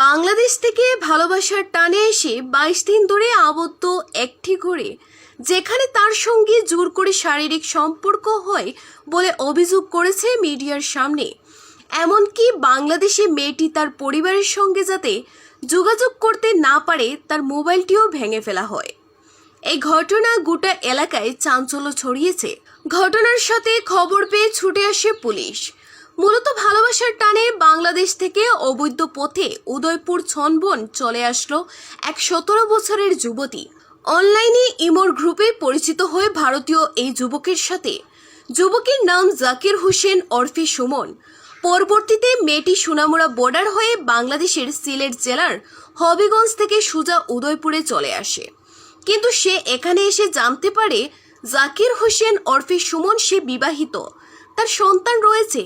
বাংলাদেশ থেকে ভালোবাসার টানে এসে বাইশ দিন ধরে আবদ্ধ একটি ঘরে, যেখানে তার সঙ্গে জোর করে শারীরিক সম্পর্ক হয় বলে অভিযোগ করেছে মিডিয়ার সামনে। এমনকি বাংলাদেশে মেয়েটি তার পরিবারের সঙ্গে যাতে যোগাযোগ করতে না পারে, তার মোবাইলটিও ভেঙে ফেলা হয়। এই ঘটনা গোটা এলাকায় চাঞ্চল্য ছড়িয়েছে। ঘটনার সাথে খবর পেয়ে ছুটে আসে পুলিশ। মূলত ভালোবাসার টানে বাংলাদেশ থেকে অবৈধ পথে উদয়পুর ছনবন চলে আসলো এক সতেরো বছরের যুবতী। অনলাইনে ইমোর গ্রুপে পরিচিত হয়ে ভারতীয় এই যুবকের সাথে। যুবকের নাম জাকির হোসেন ওরফে সুমন। পরবর্তীতে মেয়েটি সোনামুড়া বর্ডার হয়ে বাংলাদেশের সিলেট জেলার হবিগঞ্জ থেকে সুজা উদয়পুরে চলে আসে। কিন্তু সে এখানে এসে জানতে পারে জাকির হোসেন ওরফে সুমন সে বিবাহিত। তার সন্তান রয়েছে।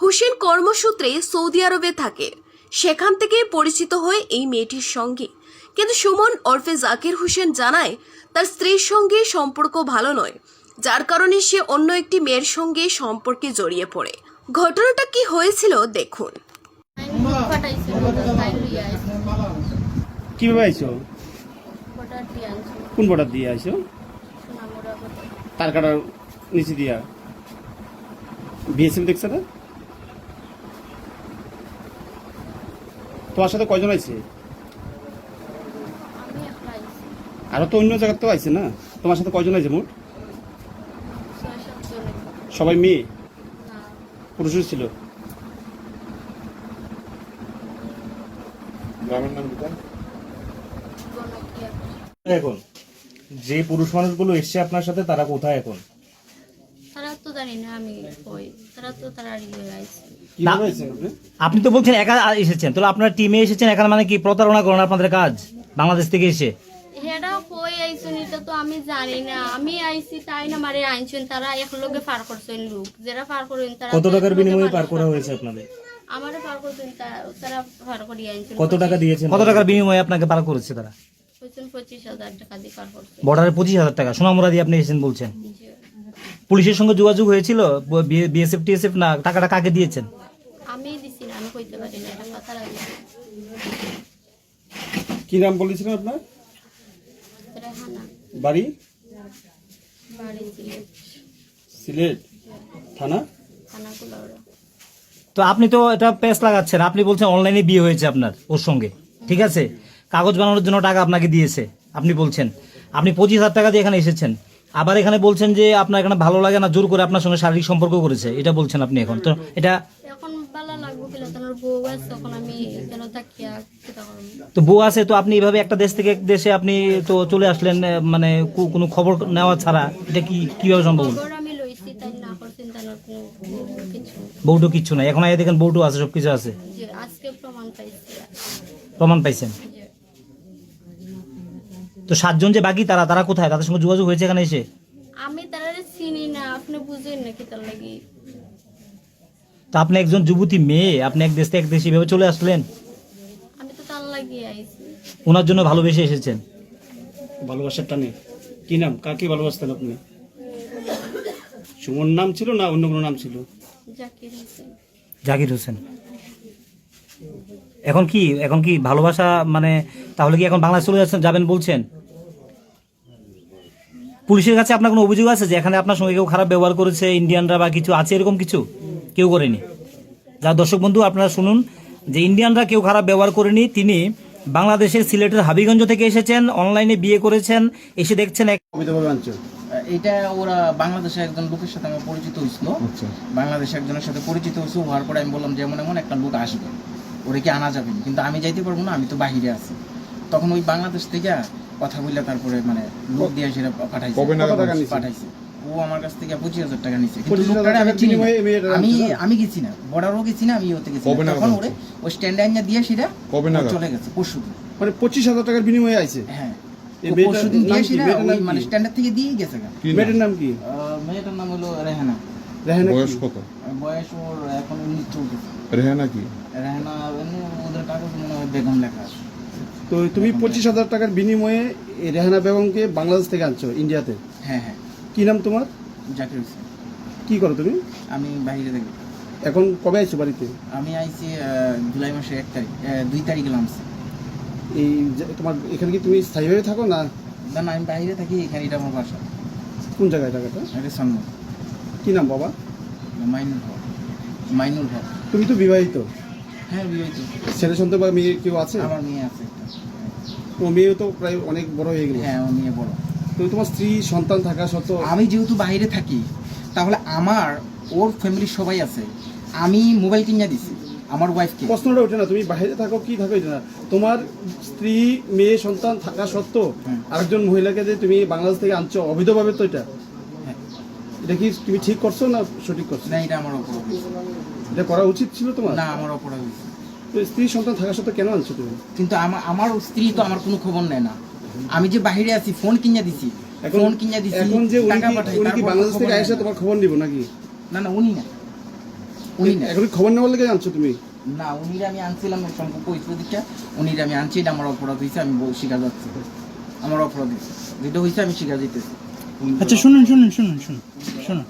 হোসেন কর্মসূত্রে সৌদি আরবে থাকে। সেখান থেকে পরিচিত হয়ে এই মেয়েটির সঙ্গে। কিন্তু সুমন ওরফে জাকির হোসেন জানায় তার স্ত্রীর সঙ্গে সম্পর্ক ভালো নয় যার কারণে সে অন্য একটি মেয়ের সঙ্গে সম্পর্কে জড়িয়ে পড়ে। ঘটনাটা কি হয়েছিল দেখুন। কীভাবে আইছো? কোন বর্ডার দিয়ে আইছো? তার কাটার নিচে দিয়া। বিএসএফ দেখছে না? তোমার সাথে কয়জন আইছে? আমি আরও তো অন্য জায়গার তো আইছে না? তোমার সাথে কয়জন আইছে মোট? সবাই মেয়ে? না। পুরুষও ছিল? গ্রামের নাম কি তার? গণকিয়া। এখন যে পুরুষ মানুষগুলো এসছে আপনার সাথে তারা কোথায় এখন? জানি না আমি কই। তারা তো তারা ইয়ে আইছে আপনি আপনি তো বলছেন একা এসেছেন তাহলে আপনার টিমে এসেছেন এখানে মানে কি প্রতারণা করেন আপনাদের কাজ বাংলাদেশ থেকে এসে? হেডা কই আইছেন এটা তো আমি জানি না। আমি আইছি তাই না মারে আইছেন তারা এক লগে পার করছেন লোক। যারা পার করেন তারা কত টাকার বিনিময়ে পার পার করা করে। হয়েছে আপনাদের? আমারে পার করছেন তা- তারা পার করে আইছেন। কত টাকা দিয়েছেন? কত টাকার বিনিময়ে আপনাকে পার করেছে তারা? পঁচিশ হাজার টাকা দিয়ে পার করছে। বর্ডারে পঁচিশ হাজার টাকা সোনামুরা দিয়ে আপনি এসেছেন বলছেন। পুলিশের সঙ্গে যোগাযোগ হয়েছিল? বিএসএফ টিএসএফ না? টাকাটা কাকে দিয়েছেন? আমি দিছি না আমি কইতে পারি না টাকা তারা দিছে কি নাম বলেছিলেন আপনার? রেহানা। বাড়ি? বাড়ি ছিল সিলেট। থানা? খানাগুলো ওরা তো আপনি তো এটা পেস লাগাচ্ছেন। আপনি বলছেন অনলাইনে বিয়ে হয়েছে আপনার ওর সঙ্গে। ঠিক আছে? কাগজ বানানোর জন্য টাকা আপনাকে দিয়েছে আপনি বলছেন। আপনি পঁচিশ হাজার টাকা দিয়ে এখানে এসেছেন। আবার এখানে বলছেন যে আপনার এখানে ভালো লাগে না জোর করে আপনার সঙ্গে শারীরিক সম্পর্ক করেছে। এটা বলছেন আপনি এখন। তো এটা তো বউ আছে তো আপনি এইভাবে একটা দেশ থেকে এক দেশে আপনি তো চলে আসলেন মানে কোনো খবর নেওয়া ছাড়া এটা কি কীভাবে সম্ভব হলো? বউটু কিচ্ছু নাই। এখন আগে দেখেন বউটু আছে সব কিছু আছে প্রমাণ পাইছেন? তো সাতজন যে বাকি তারা তারা কোথায়? তাদের সঙ্গে যোগাযোগ হয়েছে এখানে এসে? আমি তারা চিনি না আপনি বুঝেন নাকি তার লাগি? তো আপনি একজন যুবতী মেয়ে আপনি এক দেশ থেকে এক দেশে এভাবে চলে আসলেন? আমি তো তার লাগি আইছি। ওনার জন্য ভালোবেসে এসেছেন? ভালোবাসার টানে। কি নাম? কাকে ভালোবাসতেন আপনি? সুমন নাম ছিল না অন্য কোনো নাম ছিল? জাকির হোসেন। জাকির হোসেন। এখন কি এখন কি ভালোবাসা মানে তাহলে কি এখন বাংলাদেশ চলে যাচ্ছেন যাবেন বলছেন? পুলিশের কাছে আপনার কোনো অভিযোগ আছে যে এখানে আপনার সঙ্গে কেউ খারাপ ব্যবহার করেছে ইন্ডিয়ানরা বা কিছু আছে এরকম কিছু? কেউ করেনি? যা দর্শক বন্ধু আপনারা শুনুন। যে ইন্ডিয়ানরা কেউ খারাপ ব্যবহার করেনি তিনি বাংলাদেশের সিলেটের হাবিগঞ্জ থেকে এসেছেন অনলাইনে বিয়ে করেছেন এসে দেখছেন এক এটা ওরা বাংলাদেশে একজন লোকের সাথে আমার পরিচিত হয়েছিল। বাংলাদেশে একজনের সাথে পরিচিত হয়েছে হওয়ার পরে আমি বললাম যে এমন এমন একটা লোক আসবে। ওরে কি আনা যাবে? কিন্তু আমি যাইতে পারব না আমি তো বাহিরে আছি। তখন ওই বাংলাদেশ থেকে কথা বললে তারপরে মানে লোক দিয়ে সেটা পাঠাইছে। কবে নাগাদ টাকা নিছে? পাঠাইছে? ও আমার কাছ থেকে পঁচিশ হাজার টাকা নিছে। কিন্তু লোকটারে আমি চিনি আমি আমি গেছি না। বর্ডারও গেছি না আমি ওতে গেছি। তখন ওরে ওই স্ট্যান্ডে আইনা দিয়ে সেটা কবে নাগাদ? চলে গেছে পরশু মানে পঁচিশ হাজার টাকার বিনিময়ে আইছে? হ্যাঁ। পরশু দিন দিয়ে সেটা ওই মানে? স্ট্যান্ডার থেকে দিয়ে গেছে? মেয়েটার নাম কি? মেয়েটার নাম হলো রেহানা। রেহানা বয়স কি? কত? বয়স ওর এখন উনিশ চলতেছে রেহানা কি? রেহানা ওদের কাগজ মনে হয় বেগম লেখা আছে। তো তুমি পঁচিশ হাজার টাকার বিনিময়ে রেহানা বেগমকে বাংলাদেশ থেকে আনছো ইন্ডিয়াতে। হ্যাঁ হ্যাঁ। কি নাম তোমার? জাকির হোসেন। কি করো তুমি? আমি বাইরে থাকি। এখন কবে আইছো বাড়িতে? আমি আইছি জুলাই মাসের এক তারিখ দুই তারিখে নামছি এই তোমার এখানে কি তুমি স্থায়ীভাবে থাকো না? না না, আমি বাইরে থাকি এখানে এটা আমার বাসা। কোন জায়গায় টাকাটা এটা সন্মান কি নাম বাবা? মাইনুল হক। মাইনুল হক। তুমি তো বিবাহিত। হ্যাঁ বিবাহিত ছেলে সন্তান বা মেয়ে কেউ আছে? আমার মেয়ে আছে একটা। তো মেয়েও তো প্রায় অনেক বড় হয়ে গেল। হ্যাঁ ও মেয়ে বড়। তো তোমার স্ত্রী সন্তান থাকা সত্ত্বেও আমি যেহেতু বাইরে থাকি তাহলে আমার ওর ফ্যামিলির সবাই আছে। আমি মোবাইল কিনে দিছি আমার ওয়াইফকে প্রশ্নটা ওঠে না তুমি বাইরে থাকো কি থাকো এটা না। তোমার স্ত্রী মেয়ে সন্তান থাকা সত্ত্বেও হুম। আরেকজন মহিলাকে যে তুমি বাংলাদেশ থেকে আনছো অবৈধভাবে তো এটা? হ্যাঁ। এটা কি তুমি ঠিক করছ না সঠিক করছ? না এটা আমার হয়েছে। এটা করা উচিত ছিল তোমার? না আমার অপরাধ তো স্ত্রী সন্তান থাকা সত্ত্বেও কেন আনছো তুমি? কিন্তু আমার আমার স্ত্রী তো আমার কোনো খবর নেয় না। আমি যে বাইরে আছি ফোন কিনে দিছি। ফোন কিনে দিছি এখন যে উনি কি উনি কি বাংলাদেশ থেকে না। তোমার খবর নিব নাকি? না না উনি না। উনি না। এখন খবর নেওয়ার লেগে আনছো তুমি? না উনির আমি আনছিলাম সম্পর্ক হয়েছিল দিকটা উনির আমি আনছি এটা আমার অপরাধ হয়েছে আমি বল- স্বীকার যাচ্ছি। আমার অপরাধ হয়েছে। যেটা হয়েছে আমি স্বীকার দিতেছি আচ্ছা শুনুন শুনুন শুনুন শুনুন শুনুন।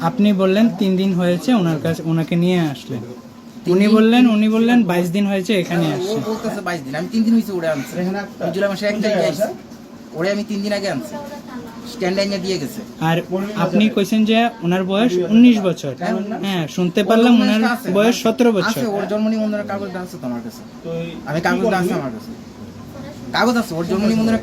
আপনি বললেন তিন দিন হয়েছে ওনার কাছে ওনাকে নিয়ে আসলেন। উনি বললেন উনি বললেন বাইশ দিন হয়েছে এখানে ও আসছে। বলতেছে বাইশ দিন। আমি তিন দিন হয়েছে ওরে আনছি। জুলাই মাসে এক তারিখে আইছি ওরে আমি তিন দিন আগে আনছি। স্ট্যান্ড আইনে দিয়ে গেছে। আর আপনি কইছেন যে ওনার বয়স উনিশ বছর। হ্যাঁ শুনতে পারলাম ওনার বয়স আমার- সতেরো বছর। আছে ওর জন্ম নিবন্ধনের কাগজটা আছে তো আমার কাছে আমি কি কাগজটা আছে আমার কাছে। কাগজ আছে ওর জন্ম নিবন্ধনের